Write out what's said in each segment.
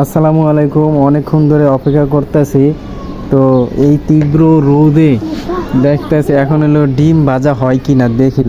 আসসালামু আলাইকুম। অনেকক্ষণ ধরে অপেক্ষা করতেছি। তো এই তীব্র রোদে দেখতেছি এখন হলো ডিম ভাজা হয় কি না দেখি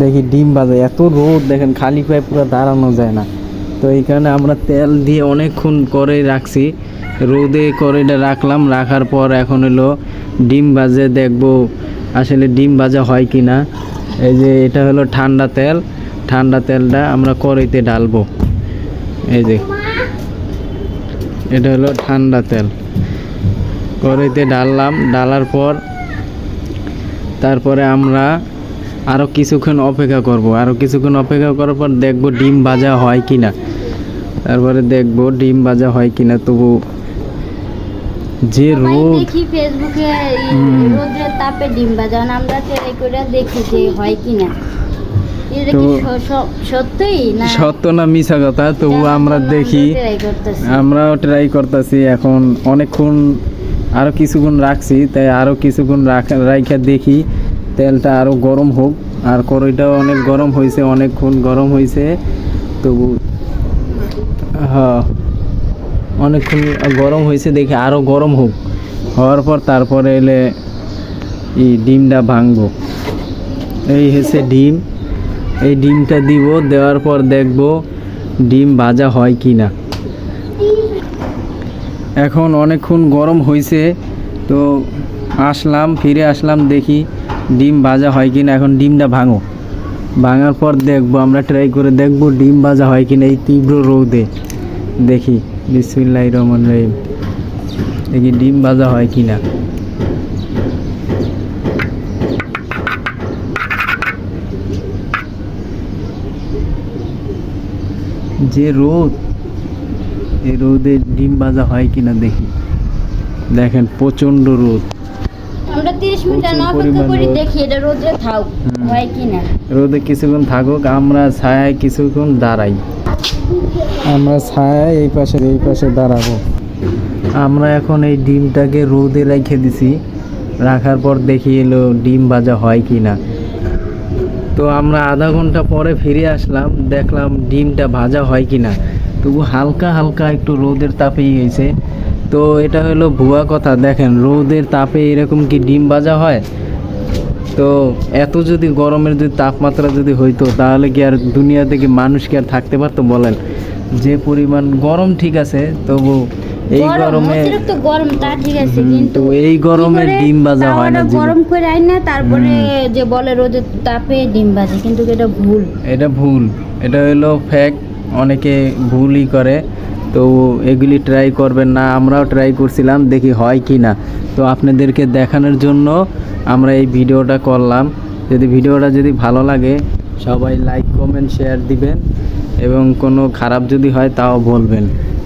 দেখি ডিম ভাজা। এত রোদ দেখেন, খালি পায়ে পুরো দাঁড়ানো যায় না। তো এই কারণে আমরা তেল দিয়ে অনেকক্ষণ করে রাখছি। রোদে করে রাখলাম, রাখার পর এখন হলো ডিম ভাজে দেখব আসলে ডিম ভাজা হয় কি না এই যে এটা হলো ঠান্ডা তেল। ঠান্ডা তেলটা আমরা কড়াইতে ঢালবো। এই যে এটা হলো ঠান্ডা তেল। কড়াইতে ঢাললাম ঢালার পর তারপরে আমরা আরও কিছুক্ষণ অপেক্ষা করব। আরও কিছুক্ষণ অপেক্ষা করার পর দেখব ডিম ভাজা হয় কি না তারপরে দেখব ডিম ভাজা হয় কি না তবু যে রোদ দেখি ফেসবুকে হুম। তাপে ডিম বাজান আমরা ট্রাই করে দেখি যে হয় কি না সত্য না মিছা কথা? তবু আমরা দেখি। আমরাও ট্রাই করতেছি এখন অনেকক্ষণ আরও কিছুক্ষণ রাখছি তাই আরও কিছুক্ষণ রাখা রাইখা দেখি। তেলটা আরও গরম হোক। আর কড়াইটাও অনেক গরম হয়েছে অনেকক্ষণ গরম হয়েছে তবু হ্যাঁ অনেকক্ষণ গরম হয়েছে দেখি আরও গরম হোক। হওয়ার পর তারপরে এলে এই ডিমটা ভাঙবো। এই হচ্ছে ডিম। এই ডিমটা দিব, দেওয়ার পর দেখব ডিম ভাজা হয় কি না এখন অনেকক্ষণ গরম হয়েছে তো আসলাম, ফিরে আসলাম, দেখি ডিম ভাজা হয় কি না এখন ডিমটা ভাঙো। ভাঙার পর দেখব, আমরা ট্রাই করে দেখব ডিম ভাজা হয় কি না এই তীব্র রোদে। দেখি বিসমিল্লাহ রহমান রহিম। দেখি ডিম ভাজা হয় কি না যে রোদ এই রোদে ডিম ভাজা হয় কিনা দেখি। দেখেন প্রচণ্ড রোদ। আমরা 30 মিনিট অপেক্ষা পরিমাণ করি রোদ। দেখি এটা রোদ্রে থাক হয় কিনা। রোদে কিছুক্ষণ থাকুক আমরা ছায়ায় কিছুক্ষণ দাঁড়াই। আমরা ছায়ায় এই পাশে এই পাশে দাঁড়াবো। আমরা এখন এই ডিমটাকে রোদে রেখে দিছি। রাখার পর দেখি এলো ডিম ভাজা হয় কি না তো আমরা আধা ঘণ্টা পরে ফিরে আসলাম, দেখলাম ডিমটা ভাজা হয় কি না তবু হালকা হালকা একটু রোদের তাপেই গেছে তো এটা হলো ভুয়া কথা, দেখেন রোদের তাপে এরকম কি ডিম ভাজা হয়? তো এত যদি গরমের যদি তাপমাত্রা যদি হইতো, তাহলে কি আর দুনিয়া থেকে মানুষ কি আর থাকতে পারতো বলেন? যে পরিমাণ গরম ঠিক আছে, তবু এই গরমে অতিরিক্ত গরম তা ঠিক আছে কিন্তু এই গরমে ডিম ভাজা হয় না গরম করে আই না তারপরে যে বলে রোদের তাপে ডিম ভাজে কিন্তু এটা ভুল। এটা ভুল। এটা হলো ফ্যাক্ট অনেকে ভুলই করে। তো এগুলি ট্রাই করবেন না আমরাও ট্রাই করছিলাম দেখি হয় কি না তো আপনাদেরকে দেখানোর জন্য আমরা এই ভিডিওটা করলাম। যদি ভিডিওটা যদি ভালো লাগে সবাই লাইক কমেন্ট শেয়ার দিবেন। এবং কোনো খারাপ যদি হয় তাও বলবেন।